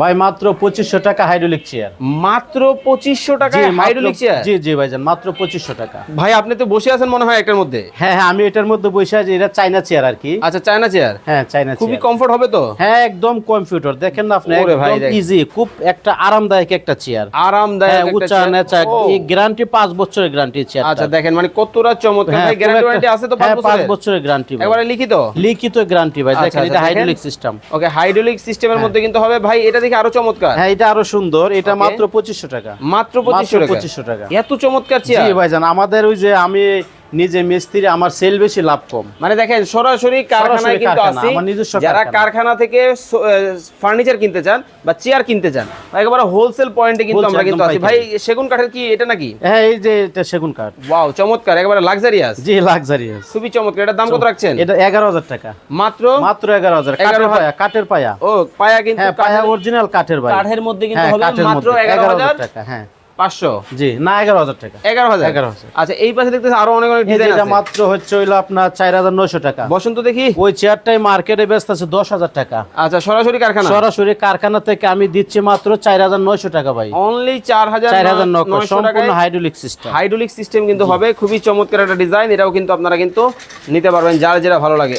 ভাই মাত্র পঁচিশশো টাকা হাইড্রোলিক চেয়ার মাত্র পঁচিশশো টাকায় হাইড্রোলিক চেয়ার জি জি ভাইজান মাত্র পঁচিশশো টাকা। ভাই আপনি তো বসে আছেন মনে হয় একটার মধ্যে। হ্যাঁ হ্যাঁ আমি এটার মধ্যে বসে আছি এটা চাইনা চেয়ার আর কি। আচ্ছা চায়না চেয়ার হ্যাঁ চাইনা খুবই কমফোর্ট হবে তো? হ্যাঁ একদম কম্পিউটার দেখেন না আপনি ভাই, একদম ইজি খুব একটা আরামদায়ক একটা চেয়ার আরামদায়ক হ্যাঁ chair। নেচা গ্যারান্টি পাঁচ বছরের গ্যারান্টি চেয়ার আচ্ছা দেখেন মানে কতটা চমৎকার। ভাই গ্যারান্টি আছে তো পাঁচ হ্যাঁ বছরের? গ্যারান্টি একবারে লিখিত? লিখিত গ্যারান্টি ভাই। আচ্ছা, দেখেন এটা হাইড্রোলিক সিস্টেম ওকে হাইড্রোলিক সিস্টেমের মধ্যে কিন্তু হবে ভাই এটা দেখে আরও চমৎকার। হ্যাঁ এটা আরও সুন্দর। এটা মাত্র পঁচিশশো টাকা। মাত্র পঁচিশশো টাকা। পঁচিশশো টাকা। এত চমৎকার চেয়ার ভাইজান আমাদের ওই যে আমি নিজে মিস্ত্রি আমার সেল বেশি লাভ কম। মানে দেখেন সরাসরি কারখানায় কিন্তু আসি যারা কারখানা। থেকে ফার্নিচার কিনতে চান বা চেয়ার কিনতে চান একেবারে হোলসেল পয়েন্টে কিন্তু আমরা কিন্তু আসি। ভাই সেগুন কাঠের কি এটা নাকি? হ্যাঁ এই যে এটা সেগুন কাঠ। ওয়াও চমৎকার একেবারে লাক্সারিয়াস জি লাক্সারিয়াস খুবই চমৎকার এটার দাম কত রাখছেন? এটা এগারো হাজার টাকা। মাত্র? মাত্র এগারো হাজার 11,000 কাঠের পায়া কাঠের পায়া। ও পায়া কিন্তু হ্যাঁ পায়া কাঠের- অরিজিনাল কাঠের ভাই কাঠের মধ্যে কিন্তু হ্যাঁ হবে মাত্র মধ্যে এগারো হাজার। টাকা হ্যাঁ। পাঁচশো? জি না এগারো হাজার টাকা। এগারো হাজার? 11,000 আচ্ছা এই পাশে দেখতেছি আরও অনেক অনেক ডিজাইন এটা মাত্র হচ্ছে হইল আপনার চার হাজার নয়শো টাকা। বসন্ত দেখি। ওই চেয়ারটাই মার্কেটে ব্যস্ত আছে দশ হাজার টাকা। আচ্ছা সরাসরি কারখানা? সরাসরি কারখানা থেকে আমি দিচ্ছি মাত্র চার হাজার নয়শো টাকা ভাই। অনলি চার হাজার চার হাজার নয়শো সম্পূর্ণ হাইড্রোলিক সিস্টেম হাইড্রোলিক সিস্টেম কিন্তু হবে। খুবই চমৎকার একটা ডিজাইন এটাও কিন্তু আপনারা কিন্তু নিতে পারবেন যার যেটা ভালো লাগে।